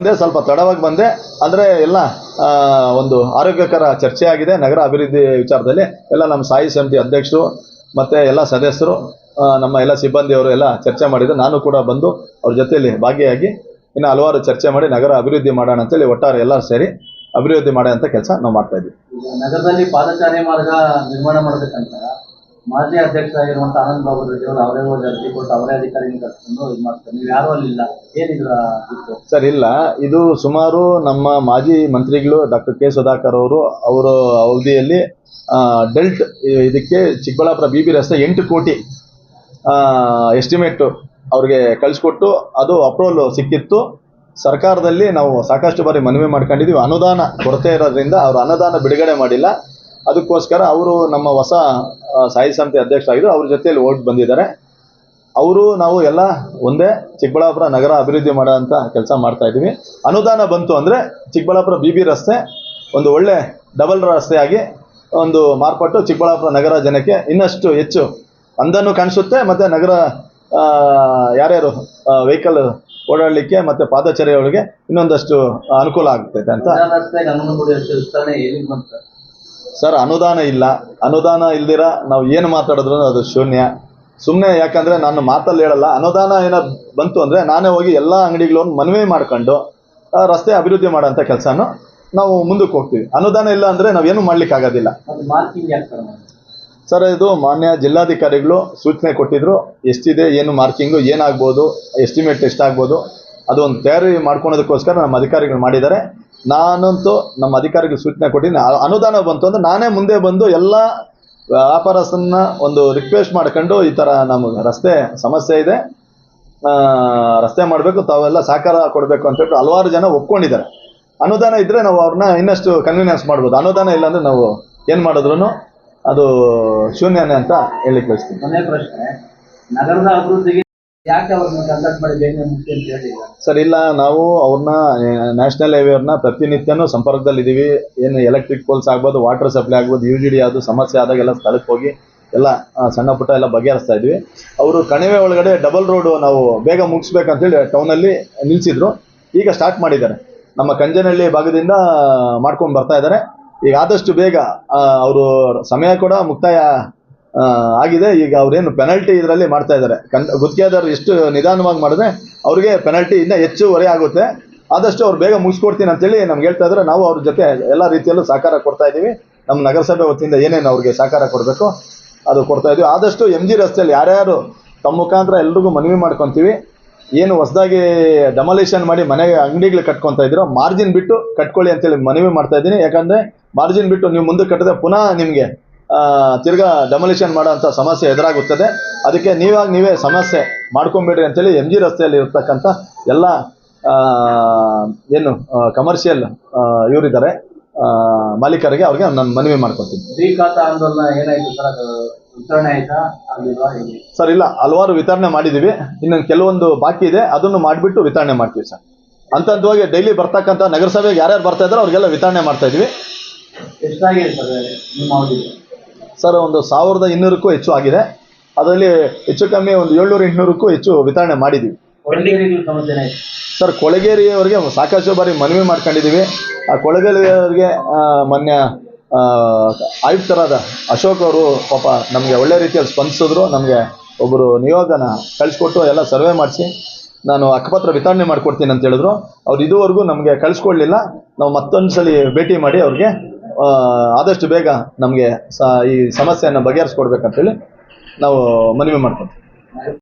ಬಂದೆ, ಸ್ವಲ್ಪ ತಡವಾಗಿ ಬಂದೆ. ಅಂದ್ರೆ ಎಲ್ಲ ಒಂದು ಆರೋಗ್ಯಕರ ಚರ್ಚೆ ಆಗಿದೆ. ನಗರ ಅಭಿವೃದ್ಧಿ ವಿಚಾರದಲ್ಲಿ ಎಲ್ಲ ನಮ್ಮ ಸಾಯಿ ಸಮಿತಿ ಅಧ್ಯಕ್ಷರು ಮತ್ತೆ ಎಲ್ಲ ಸದಸ್ಯರು ನಮ್ಮ ಎಲ್ಲ ಸಿಬ್ಬಂದಿಯವರು ಎಲ್ಲ ಚರ್ಚೆ ಮಾಡಿದ್ರು. ನಾನು ಕೂಡ ಬಂದು ಅವ್ರ ಜೊತೆಯಲ್ಲಿ ಭಾಗಿಯಾಗಿ ಇನ್ನು ಹಲವಾರು ಚರ್ಚೆ ಮಾಡಿ ನಗರ ಅಭಿವೃದ್ಧಿ ಮಾಡೋಣ ಅಂತೇಳಿ ಒಟ್ಟಾರೆ ಎಲ್ಲರೂ ಸೇರಿ ಅಭಿವೃದ್ಧಿ ಮಾಡೋ ಅಂತ ಕೆಲಸ ನಾವು ಮಾಡ್ತಾ ಇದ್ವಿ ನಗರದಲ್ಲಿ ಪಾದಚಾರಿ ಮಾರ್ಗ ನಿರ್ಮಾಣ ಮಾಡಬೇಕಂತ ಮಾಜಿ ಅಧ್ಯಕ್ಷರಾಗಿರುವಂತ ಆನಂದ್ ಬಾಬು ರೆಡ್ಡಿ ಅವರು ಅವರೇ ಹೋಗಿ ಅರ್ಜಿ ಕೊಟ್ಟು ಅವರೇ ಅಧಿಕಾರಿನ ಕರ್ಕೊಂಡು ಇದು ಮಾಡ್ತಾರೆ. ನೀವು ಯಾರು ಅಲ್ಲಿ ಇಲ್ಲ ಏನಿದ್ರ ಸರ್, ಇಲ್ಲ. ಇದು ಸುಮಾರು ನಮ್ಮ ಮಾಜಿ ಮಂತ್ರಿಗಳು ಡಾಕ್ಟರ್ ಕೆ ಸುಧಾಕರ್ ಅವರು, ಅವರ ಅವಧಿಯಲ್ಲಿ ಡೆಲ್ಟ್, ಇದಕ್ಕೆ ಚಿಕ್ಕಬಳ್ಳಾಪುರ ಬಿ ಬಿ ರಸ್ತೆ ಎಂಟು ಕೋಟಿ ಎಸ್ಟಿಮೇಟು ಅವ್ರಿಗೆ ಕಳಿಸ್ಕೊಟ್ಟು ಅದು ಅಪ್ರೂವಲ್ ಸಿಕ್ಕಿತ್ತು. ಸರ್ಕಾರದಲ್ಲಿ ನಾವು ಸಾಕಷ್ಟು ಬಾರಿ ಮನವಿ ಮಾಡ್ಕೊಂಡಿದ್ದೀವಿ ಅನುದಾನ ಕೊರತೆ ಇರೋದ್ರಿಂದ ಅವರು ಅನುದಾನ ಬಿಡುಗಡೆ ಮಾಡಿಲ್ಲ. ಅದಕ್ಕೋಸ್ಕರ ಅವರು ನಮ್ಮ ಹೊಸ ಸಾಯಿ ಸಮಿತಿ ಅಧ್ಯಕ್ಷರಾಗಿದ್ದು ಅವ್ರ ಜೊತೆಯಲ್ಲಿ ಓಟ್ ಬಂದಿದ್ದಾರೆ. ಅವರು ನಾವು ಎಲ್ಲ ಒಂದೇ ಚಿಕ್ಕಬಳ್ಳಾಪುರ ನಗರ ಅಭಿವೃದ್ಧಿ ಮಾಡೋಂಥ ಕೆಲಸ ಮಾಡ್ತಾ ಇದ್ದೀವಿ. ಅನುದಾನ ಬಂತು ಅಂದರೆ ಚಿಕ್ಕಬಳ್ಳಾಪುರ ಬಿ ಬಿ ರಸ್ತೆ ಒಂದು ಒಳ್ಳೆ ಡಬಲ್ ರಸ್ತೆಯಾಗಿ ಒಂದು ಮಾರ್ಪಟ್ಟು ಚಿಕ್ಕಬಳ್ಳಾಪುರ ನಗರ ಜನಕ್ಕೆ ಇನ್ನಷ್ಟು ಹೆಚ್ಚು ಅಂದನ್ನು ಕಾಣಿಸುತ್ತೆ. ಮತ್ತು ನಗರ ಯಾರ್ಯಾರು ವೆಹಿಕಲ್ ಓಡಾಡಲಿಕ್ಕೆ ಮತ್ತು ಪಾದಚಾರಿಯವರಿಗೆ ಇನ್ನೊಂದಷ್ಟು ಅನುಕೂಲ ಆಗ್ತೈತೆ ಅಂತ. ಸರ್ ಅನುದಾನ ಇಲ್ಲ. ಅನುದಾನ ಇಲ್ದಿರ ನಾವು ಏನು ಮಾತಾಡಿದ್ರು ಅದು ಶೂನ್ಯ. ಸುಮ್ಮನೆ ಯಾಕಂದ್ರೆ ನಾನು ಮಾತಲ್ಲಿ ಹೇಳಲ್ಲ ಅನುದಾನ ಏನೋ ಬಂತು ಅಂದ್ರೆ ನಾನೇ ಹೋಗಿ ಎಲ್ಲ ಅಂಗಡಿಗಳನ್ನ ಮನವಿ ಮಾಡ್ಕೊಂಡು ರಸ್ತೆ ಅಭಿವೃದ್ಧಿ ಮಾಡೋಂಥ ಕೆಲಸನ ನಾವು ಮುಂದಕ್ಕೆ ಹೋಗ್ತೀವಿ. ಅನುದಾನ ಇಲ್ಲ ಅಂದ್ರೆ ನಾವೇನು ಮಾಡ್ಲಿಕ್ಕೆ ಆಗೋದಿಲ್ಲ. ಮತ್ತೆ ಮಾರ್ಕಿಂಗ್ ಯಾಕೆ ಕಡಿಮೆ ಸರ್ ಇದು ಮಾನ್ಯ ಜಿಲ್ಲಾಧಿಕಾರಿಗಳು ಸೂಚನೆ ಕೊಟ್ಟಿದ್ರು ಎಷ್ಟಿದೆ ಏನು ಮಾರ್ಕಿಂಗು ಏನಾಗ್ಬೋದು ಎಸ್ಟಿಮೇಟ್ ಎಷ್ಟಾಗ್ಬೋದು ಅದು ಒಂದು ತಯಾರಿ ಮಾಡ್ಕೊಳೋದಕ್ಕೋಸ್ಕರ ನಮ್ಮ ಅಧಿಕಾರಿಗಳು ಮಾಡಿದ್ದಾರೆ. ನಾನಂತೂ ನಮ್ಮ ಅಧಿಕಾರಿಗಳು ಸೂಚನೆ ಕೊಟ್ಟಿದ್ದೀನಿ ಅನುದಾನ ಬಂತು ಅಂದ್ರೆ ನಾನೇ ಮುಂದೆ ಬಂದು ಎಲ್ಲ ವ್ಯಾಪಾರಸ್ಥನ್ನ ಒಂದು ರಿಕ್ವೆಸ್ಟ್ ಮಾಡ್ಕೊಂಡು ಈ ಥರ ನಮಗೆ ರಸ್ತೆ ಸಮಸ್ಯೆ ಇದೆ. ರಸ್ತೆ ಮಾಡಬೇಕು, ತಾವೆಲ್ಲ ಸಹಕಾರ ಕೊಡಬೇಕು ಅಂತ ಹೇಳ್ಬಿಟ್ಟು ಹಲವಾರು ಜನ ಒಪ್ಕೊಂಡಿದ್ದಾರೆ. ಅನುದಾನ ಇದ್ದರೆ ನಾವು ಅವ್ರನ್ನ ಇನ್ನಷ್ಟು ಕನ್ವೀನಿಯನ್ಸ್ ಮಾಡ್ಬೋದು. ಅನುದಾನ ಇಲ್ಲ ಅಂದರೆ ನಾವು ಏನು ಮಾಡಿದ್ರು ಅದು ಶೂನ್ಯನೇ ಅಂತ ಹೇಳಿ ಕೊನೆ ಪ್ರಶ್ನೆ, ನಗರದ ಅಭಿವೃದ್ಧಿಗೆ ಸರ್, ಇಲ್ಲ, ನಾವು ಅವ್ರನ್ನ ನ್ಯಾಷನಲ್ ಹೈವೇವ್ರನ್ನ ಪ್ರತಿನಿತ್ಯನೂ ಸಂಪರ್ಕದಲ್ಲಿದ್ದೀವಿ. ಏನು ಎಲೆಕ್ಟ್ರಿಕ್ ಪೋಲ್ಸ್ ಆಗ್ಬೋದು ವಾಟರ್ ಸಪ್ಲೈ ಆಗ್ಬೋದು ಯು ಜಿ ಡಿ ಅದು ಸಮಸ್ಯೆ ಆದಾಗ ಎಲ್ಲ ಸ್ಥಳಕ್ಕೆ ಹೋಗಿ ಎಲ್ಲ ಸಣ್ಣ ಪುಟ್ಟ ಎಲ್ಲ ಬಗೆಹರಿಸ್ತಾ ಇದ್ವಿ. ಅವರು ಕಣಿವೆ ಒಳಗಡೆ ಡಬಲ್ ರೋಡು ನಾವು ಬೇಗ ಮುಗಿಸ್ಬೇಕಂತೇಳಿ ಟೌನಲ್ಲಿ ನಿಲ್ಲಿಸಿದ್ರು ಈಗ ಸ್ಟಾರ್ಟ್ ಮಾಡಿದ್ದಾರೆ. ನಮ್ಮ ಕಂಜನಹಳ್ಳಿ ಭಾಗದಿಂದ ಮಾಡ್ಕೊಂಡು ಬರ್ತಾ ಇದ್ದಾರೆ. ಈಗ ಆದಷ್ಟು ಬೇಗ ಅವರು ಸಮಯ ಕೂಡ ಮುಕ್ತಾಯ ಆಗಿದೆ. ಈಗ ಅವ್ರೇನು ಪೆನಲ್ಟಿ ಇದರಲ್ಲಿ ಮಾಡ್ತಾ ಇದ್ದಾರೆ. ಕನ್ ಗುತ್ತಿಗೆದಾರರು ಎಷ್ಟು ನಿಧಾನವಾಗಿ ಮಾಡಿದ್ರೆ ಅವ್ರಿಗೆ ಪೆನಲ್ಟಿ ಇನ್ನೂ ಹೆಚ್ಚುವರಿ ಆಗುತ್ತೆ. ಆದಷ್ಟು ಅವ್ರು ಬೇಗ ಮುಗಿಸ್ಕೊಡ್ತೀನಿ ಅಂತೇಳಿ ನಮ್ಗೆ ಹೇಳ್ತಾ ಇದ್ದಾರೆ. ನಾವು ಅವ್ರ ಜೊತೆ ಎಲ್ಲ ರೀತಿಯಲ್ಲೂ ಸಹಕಾರ ಕೊಡ್ತಾ ಇದ್ದೀವಿ. ನಮ್ಮ ನಗರಸಭೆ ವತಿಯಿಂದ ಏನೇನು ಅವ್ರಿಗೆ ಸಹಕಾರ ಕೊಡಬೇಕು ಅದು ಕೊಡ್ತಾ ಇದ್ದೀವಿ. ಆದಷ್ಟು ಎಂ ಜಿ ರಸ್ತೆಯಲ್ಲಿ ಯಾರ್ಯಾರು ತಮ್ಮ ಮುಖಾಂತರ ಎಲ್ರಿಗೂ ಮನವಿ ಮಾಡ್ಕೊತೀವಿ. ಏನು ಹೊಸದಾಗಿ ಡೆಮಾಲಿಷನ್ ಮಾಡಿ ಮನೆಗೆ ಅಂಗಡಿಗಳು ಕಟ್ಕೊತಾ ಇದ್ದೀರೋ ಮಾರ್ಜಿನ್ ಬಿಟ್ಟು ಕಟ್ಕೊಳ್ಳಿ ಅಂತೇಳಿ ಮನವಿ ಮಾಡ್ತಾ ಇದ್ದೀನಿ. ಯಾಕಂದರೆ ಮಾರ್ಜಿನ್ ಬಿಟ್ಟು ನೀವು ಮುಂದೆ ಕಟ್ಟಿದ್ರೆ ಪುನಃ ನಿಮಗೆ ತಿರ್ಗಾ ಡೆಮೊಲಿಷನ್ ಮಾಡೋಂಥ ಸಮಸ್ಯೆ ಎದುರಾಗುತ್ತದೆ. ಅದಕ್ಕೆ ನೀವಾಗ ನೀವೇ ಸಮಸ್ಯೆ ಮಾಡ್ಕೊಂಬೇಡ್ರಿ ಅಂತೇಳಿ ಎಂ ಜಿ ರಸ್ತೆಯಲ್ಲಿ ಇರ್ತಕ್ಕಂಥ ಎಲ್ಲ ಏನು ಕಮರ್ಷಿಯಲ್ ಇವರಿದ್ದಾರೆ. ಮಾಲೀಕರಿಗೆ ಅವ್ರಿಗೆ ನಾನು ಮನವಿ ಮಾಡ್ಕೊತೀನಿ. ಸರ್? ಇಲ್ಲ ಹಲವಾರು ವಿತರಣೆ ಮಾಡಿದ್ದೀವಿ ಇನ್ನೊಂದು ಕೆಲವೊಂದು ಬಾಕಿ ಇದೆ. ಅದನ್ನು ಮಾಡಿಬಿಟ್ಟು ವಿತರಣೆ ಮಾಡ್ತೀವಿ ಸರ್. ಅಂತಂದವಾಗಿ ಹಂತವಾಗಿ ಡೈಲಿ ಬರ್ತಕ್ಕಂಥ ನಗರಸಭೆಗೆ ಯಾರ್ಯಾರು ಬರ್ತಾ ಇದ್ದಾರೆ ಅವ್ರಿಗೆಲ್ಲ ವಿತರಣೆ ಮಾಡ್ತಾ ಇದ್ವಿ ಎಷ್ಟಾಗಿದೆ ಸರ್ ನಿಮ್ಮ ಅವಧಿಗೆ ಸರ್ ಒಂದು ಸಾವಿರದ ಇನ್ನೂರಕ್ಕೂ ಹೆಚ್ಚು ಆಗಿದೆ. ಅದರಲ್ಲಿ ಹೆಚ್ಚು ಕಮ್ಮಿ ಒಂದು ಏಳ್ನೂರು ಎಂಟುನೂರಕ್ಕೂ ಹೆಚ್ಚು ವಿತರಣೆ ಮಾಡಿದ್ವಿ. ಸರ್ ಕೊಳಗೇರಿಯವರಿಗೆ ಸಾಕಷ್ಟು ಬಾರಿ ಮನವಿ ಮಾಡ್ಕೊಂಡಿದ್ದೀವಿ ಆ ಕೊಳಗೇರಿಯವರಿಗೆ ಮೊನ್ನೆ ಆಯುಕ್ತರಾದ ಅಶೋಕ್ ಅವರು ಪಾಪ ನಮಗೆ ಒಳ್ಳೆ ರೀತಿಯಲ್ಲಿ ಸ್ಪಂದಿಸಿದ್ರು. ನಮಗೆ ಒಬ್ಬರು ನಿಯೋಗನ ಕಳಿಸ್ಕೊಟ್ಟು ಎಲ್ಲ ಸರ್ವೆ ಮಾಡಿಸಿ ನಾನು ಅಕ್ಕಪತ್ರ ವಿತರಣೆ ಮಾಡಿಕೊಡ್ತೀನಿ ಅಂತ ಹೇಳಿದ್ರು. ಅವ್ರು ಇದುವರೆಗೂ ನಮಗೆ ಕಳಿಸ್ಕೊಡ್ಲಿಲ್ಲ. ನಾವು ಮತ್ತೊಂದು ಸಲ ಭೇಟಿ ಮಾಡಿ ಅವ್ರಿಗೆ ಆದಷ್ಟು ಬೇಗ ನಮಗೆ ಸ ಈ ಸಮಸ್ಯೆಯನ್ನು ಬಗೆಹರಿಸ್ಕೊಡ್ಬೇಕಂತೇಳಿ ನಾವು ಮನವಿ ಮಾಡ್ಕೊತೀವಿ